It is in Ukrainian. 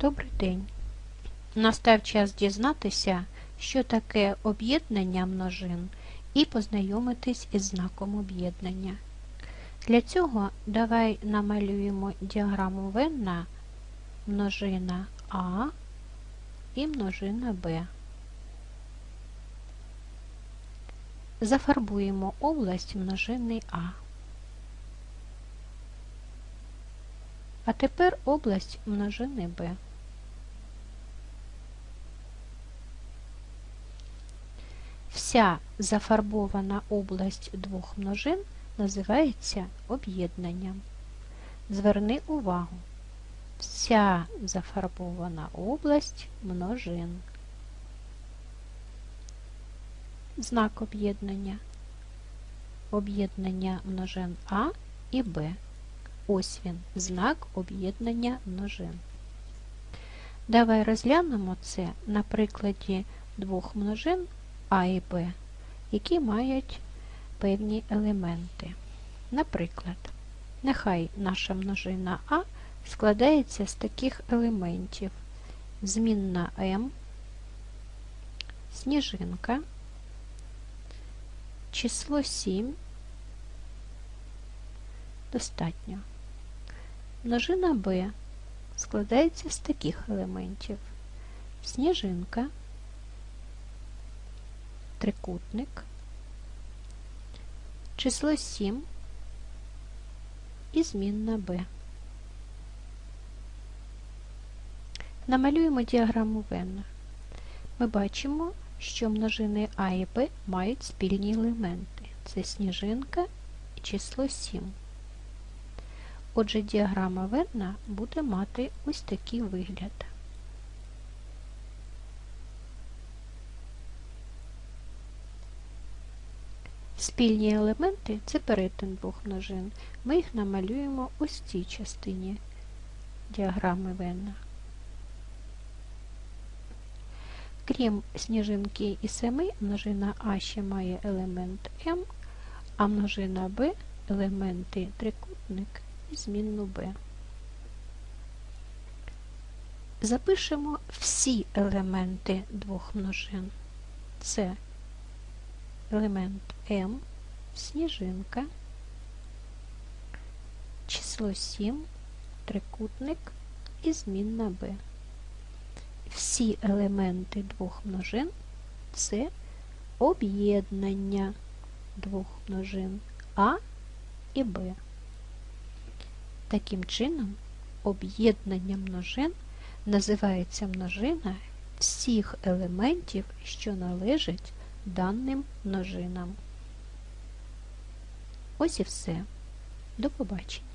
Добрий день! Настав час дізнатися, що таке об'єднання множин і познайомитись із знаком об'єднання. Для цього давай намалюємо діаграму Венна множина А і множина Б. Зафарбуємо область множини А. А тепер область множини Б. Вся зафарбована область двох множин називається об'єднанням. Зверни увагу, вся зафарбована область множин. Знак об'єднання. Об'єднання множин А і Б. Ось він, знак об'єднання множин. Давай розглянемо це на прикладі двох множин А і Б, які мають певні елементи. Наприклад, нехай наша множина А складається з таких елементів: змінна М, сніжинка, число 7. Достатньо. Множина b складається з таких елементів: сніжинка, трикутник, число 7 і змінна b. Намалюємо діаграму Венна. Ми бачимо, що множини А і Б мають спільні елементи. Це сніжинка і число 7. Отже, діаграма Верна буде мати ось такий вигляд. Спільні елементи це перетин двох множин. Ми їх намалюємо ось цій частині діаграми Венна. Крім сніжинки і 7, множина А ще має елемент М, а множина Б елементи трикутник і змінну b. Запишемо всі елементи двох множин. Це елемент m, сніжинка, число 7, трикутник і змінна b. Всі елементи двох множин це об'єднання двох множин А і Б. Таким чином, об'єднання множин називається множина всіх елементів, що належать даним множинам. Ось і все. До побачення.